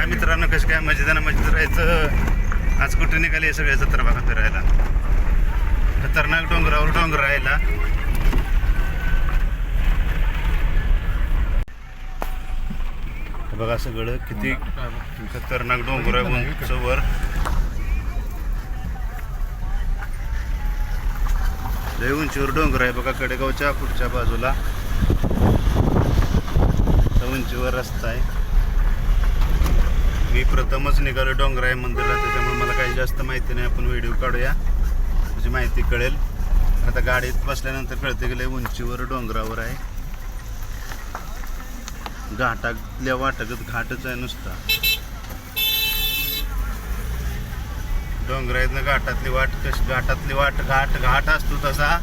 काय मित्रांनो कसं काय? मजेदाना मजेत राहायचं. आज कुठे निघाले सगळ्या जत्रा भागात फिरायला? खतरनाक डोंगरावर डोंगर राहायला. बघा सगळं किती खतरनाक डोंगर आहे उंचवर लय उंचीवर डोंगर आहे बघा कडेगावच्या पुढच्या बाजूला. उंचीवर रस्ता आहे. मी प्रथमच निघालो डोंगराय मंदिरला त्याच्यामुळे मला काही जास्त माहिती नाही. आपण व्हिडिओ काढूया. त्याची माहिती कळेल. आता गाडीत बसल्यानंतर कळते गेले उंचीवर डोंगरावर आहे घाटातल्या वाटकत घाटच आहे नुसता. डोंगरातनं घाटातली वाट कशी घाटातली वाट घाट घाट असतो तसा.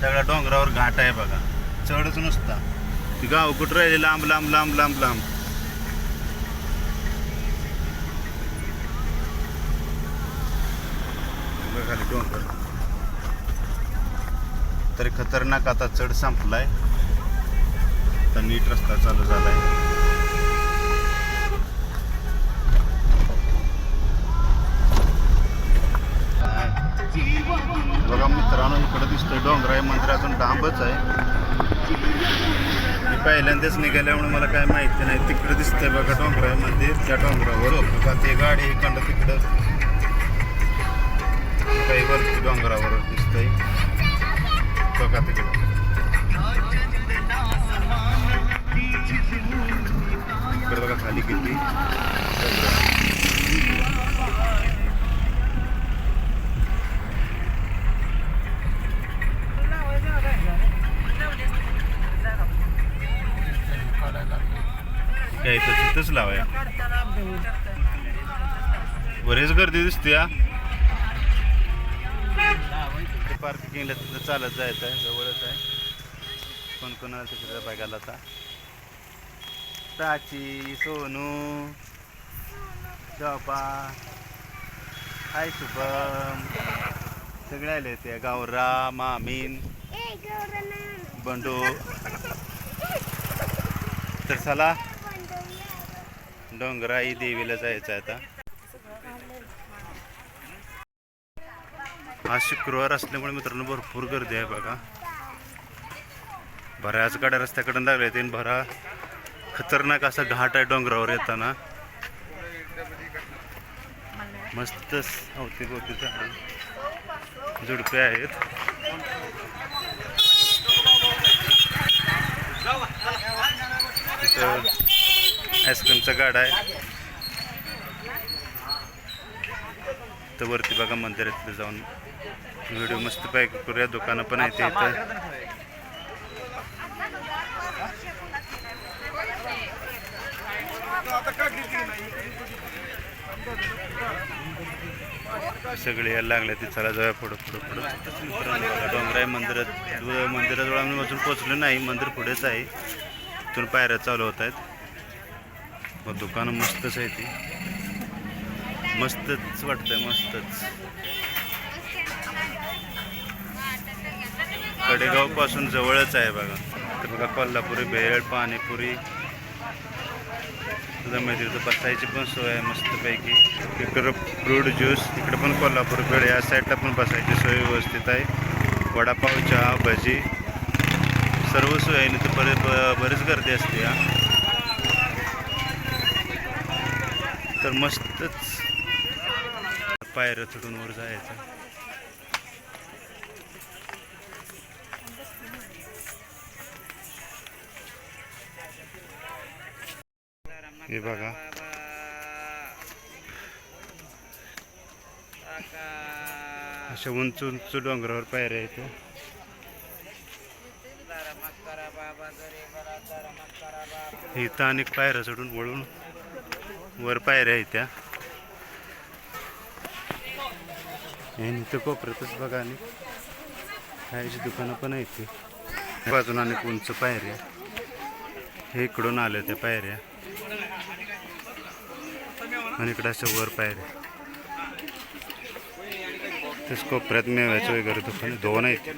सगळ्या डोंगरावर घाट आहे बघा. चढच नुसता. ती गाव कुठं राहिली? लांब लांब लांब लांब लांब बघा खाली डोंगर तरी खतरनाक आता चढ संपलाय. तर नीट रस्ता चालू झालाय. बघा मित्रांनो इकडं दिसतोय डोंगराय मंदिर अजून डांबच आहे. मी पहिल्यांदाच निघाल्यामुळे मला काय माहिती नाही. तिकडे दिसतंय बघा डोंगराय मंदिर त्या डोंगरावर बघा ते गाडी इकडं तिकडं. काही वरती डोंगरावर दिसतंय. बघा बघा खाली काय इथं तिथंच लावाय बरेच गर्दी दिसते या पार्किंगला तिथं चालत जायचं आहे जवळच आहे. कोण कोणाला तिकडे बघायला आता? प्राची सोनू शोभा हाय शुभम. सगळे आले ते गावरा मामीन बंडू. तर चला. डोंगराई देवीला जायचं आहे आता. आज शुक्रवार असल्यामुळे मित्रांनो भरपूर गर्दी आहे बघा. बऱ्याच गाड्या रस्त्याकडून लागल्या आहेत. भरा खतरनाक असा घाट आहे डोंगरावर येताना. मस्तच अवती हो, भोवती झाडं. झुडपे आहेत. तिथं आईस्क्रीमचा गाडा आहे. तर वरती बघा मंदिरात जाऊन व्हिडिओ मस्त पॅक करूया. दुकानं पण आहेत इथं. सगळे यायला लागले ते चला जाऊया पुढं पुढं पुढं. डोंगराई मंदिरात मंदिराजवळ आम्ही अजून पोचलो नाही. मंदिर पुढेच आहे. तिथून पायऱ्या चालू होत आहेत. मग दुकानं मस्तच आहे ती. मस्तच वाटतंय मस्तच. कडेगावपासून जवळच आहे बघा. तर बघा कोल्हापुरी भेळ पाणीपुरी. तुझा माहिती तर बसायची पण सोय आहे मस्तपैकी. इकडं फ्रूट ज्यूस इकडं पण कोल्हापूर भेळ या साईडला पण बसायची सोय व्यवस्थित आहे. वडापाव चहा भजी. सर्व सोय आहे तर बरे ब- बरीच गर्दी असते हा. तर मस्तच. पायऱ्या चढून वर जायचं. हे बघा. अशा उंच उंच डोंगरावर पायऱ्या इथं इथं अनेक पायऱ्या चढून वळून वर पायऱ्या आहेत त्या. आणि इथं कोपऱ्यातच बघा आणि खायची दुकानं पण आहेत ते. बाजून अनेक उंच पायऱ्या. हे इकडून आल्या त्या पायऱ्या. आणि इकडं अशा वर पायऱ्या तेच कोपऱ्यात मेव्याचं वगैरे दुकान दोन आहेत.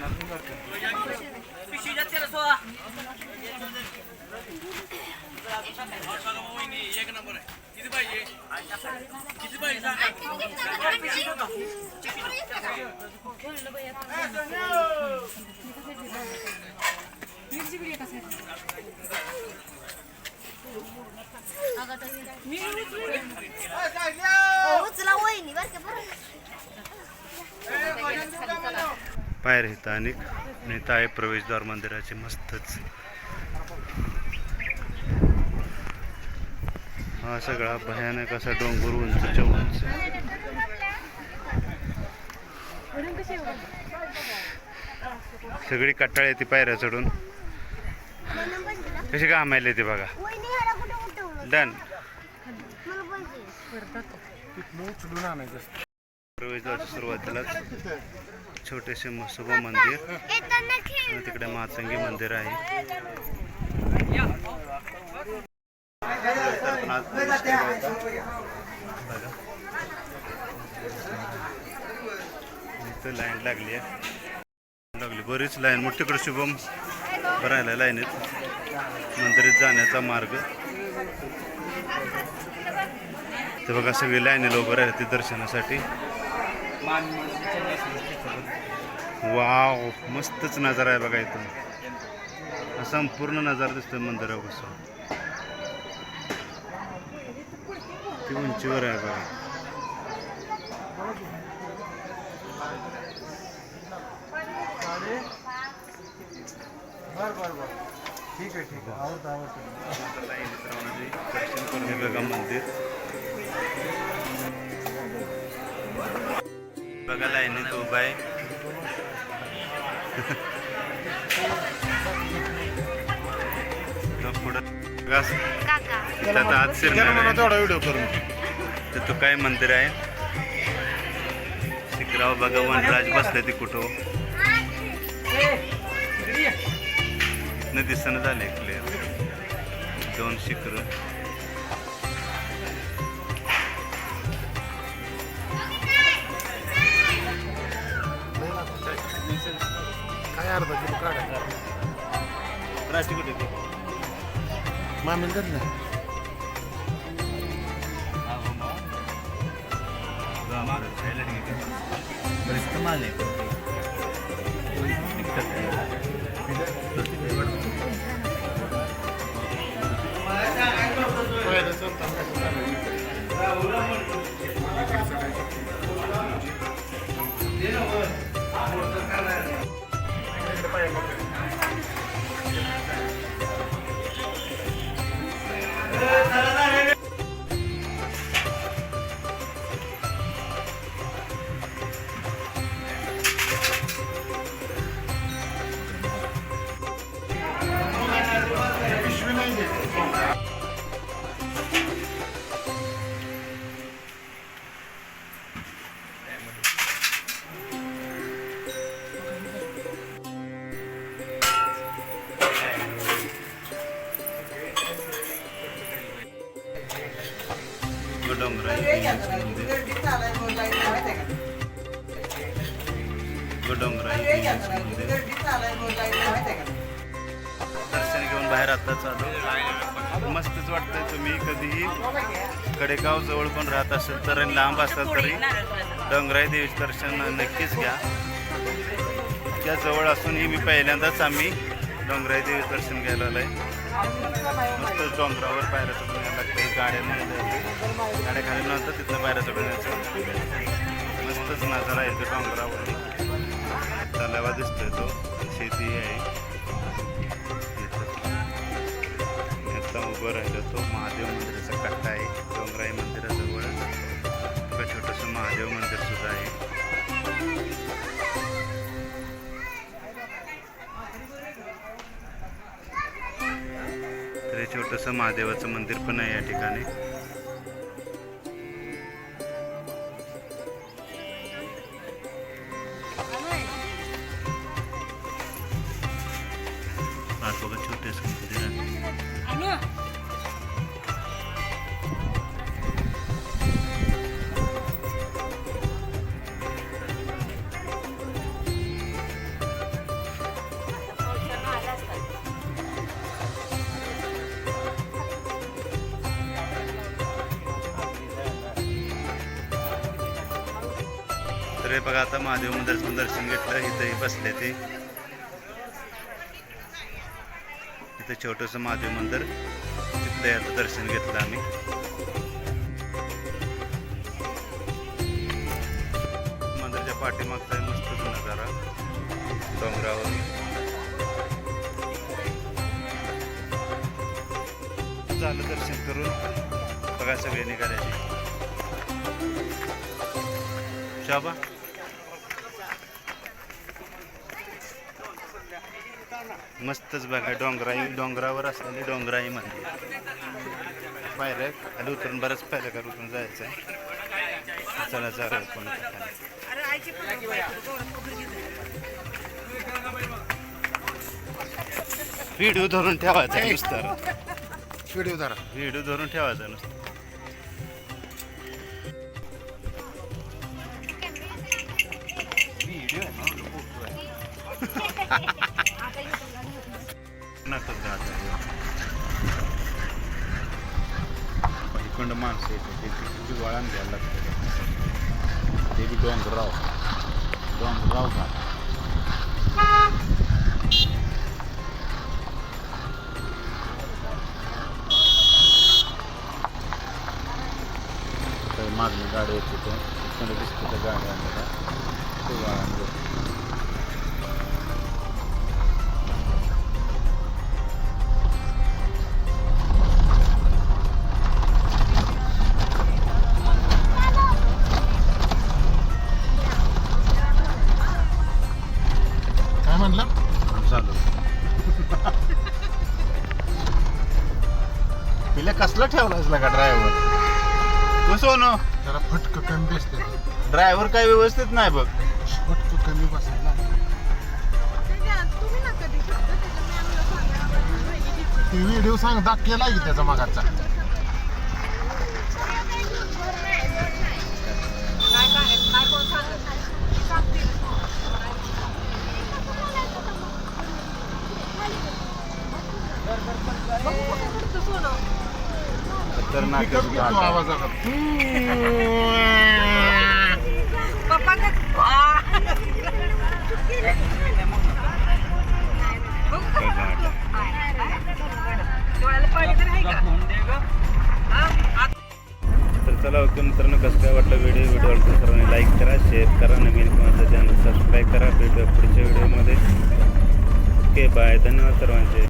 एक नंबर आहे उचला वहिनी बरं का पायर आहेत आणि आहे प्रवेशद्वार मंदिराचे मस्तच. हा सगळा भयानक असा डोंगर उंचच्या उंच. सगळी कटाळ येते पायऱ्या चढून. कशी काम आले ते बघा डन. प्रवेशद्वारच्या सुरुवातीलाच छोटेसे मसोबा मंदिर. आणि तिकडे मातंगी मंदिर आहे. तर पण आज प्रवेश केला होता. बघा. इथं लाईन लागली आहे. लागली. बरीच लाईन. मग तिकडे शुभम. राहिला लाईनीत मंदिरात जाण्याचा मार्ग. ते बघा सगळी लाईनीला उभं राहिले ते दर्शनासाठी. वाव मस्तच नजारा आहे बघा इथं. संपूर्ण नजारा दिसतोय मंदिरापासून. ती उंचीवर आहे बघा. बर बर बर. ठीक आहे ठीक आहे. आवडतं हे मंदिर. बघा लाईनीत उभा आहे. व्हिडिओ करून. तर तो काय मंदिर आहे? शिकराव बघा वनराज बसले ते कुठं. इथनं दिसणं झाले क्लिअर दोन शिखर काय अर्धा किलो काढा राशी कुठे मामील कर ना Gracias por el comentario. डोंगराई मंदिर दर्शन घेऊन बाहेर आता चालू. मस्तच वाटतंय तुम्ही कधीही. कडेगाव जवळ पण राहत असेल तर लांब असाल तरी डोंगराई देवीचं दर्शन नक्कीच घ्या. त्या जवळ असूनही मी पहिल्यांदाच आम्ही डोंगराई देवीचं दर्शन घ्यायला आलोय. नुसतं डोंगरावर पायऱ्या चढून यायला लागतं गाड्या नाही गाड्या खाली नंतर तिथनं पायऱ्या चढून यायचं. मस्तच नजारा येतो डोंगरावर. तलावा दिसतोय तो. शेती आहे. आता उभं राहिलं तो महादेव मंदिराचा कट्टा आहे. डोंगराई मंदिराजवळ. छोटंसं महादेव मंदिर सुद्धा आहे. छोटंसं महादेवाचं मंदिर पण आहे या ठिकाणी. आत बघा छोटेसं मंदिर आहे. तर हे बघा आता महादेव मंदिराचं दर्शन घेतलं इथंही बसले ते. इथं छोटंसं महादेव मंदिर तिथलं याचं दर्शन घेतलं आम्ही. मंदिराच्या पाठीमागचा मस्त नजारा डोंगरावर. झालं दर्शन करून बघा सगळे निघाल्याचे. शाबा. मस्तच बघा डोंगराई डोंगरावर असलेली डोंगराई मंदिर. पायऱ्या खाली उतरून बऱ्याच पायऱ्या कर उतरून जायचं आहे चला कोण व्हिडिओ धरून ठेवायचा नुसतं. व्हिडिओ जरा व्हिडिओ धरून ठेवायचा नुसतं. किती वळण घ्यायला लागतं ते बी डोंगराव डोंगराव घाट काही मागणी गाडी येते ते तिकडे तिला कसला ठेवला का ड्रायव्हर तू सोनो जरा फटक कमी बसते ड्रायव्हर काय व्यवस्थित नाही बघ फटक कमी बसायला ती व्हिडिओ सांग दाख केला की त्याचा मागाचा पिकअप आवाजाला तर चला ओके मित्रांनो कसं काय वाटलं व्हिडिओ व्हिडिओ आवडतो सर्वांनी लाईक करा शेअर करा नवीन कोणाचं चॅनल सबस्क्राईब करा. भेटूया पुढच्या व्हिडिओमध्ये ओके बाय धन्यवाद सर्वांचे.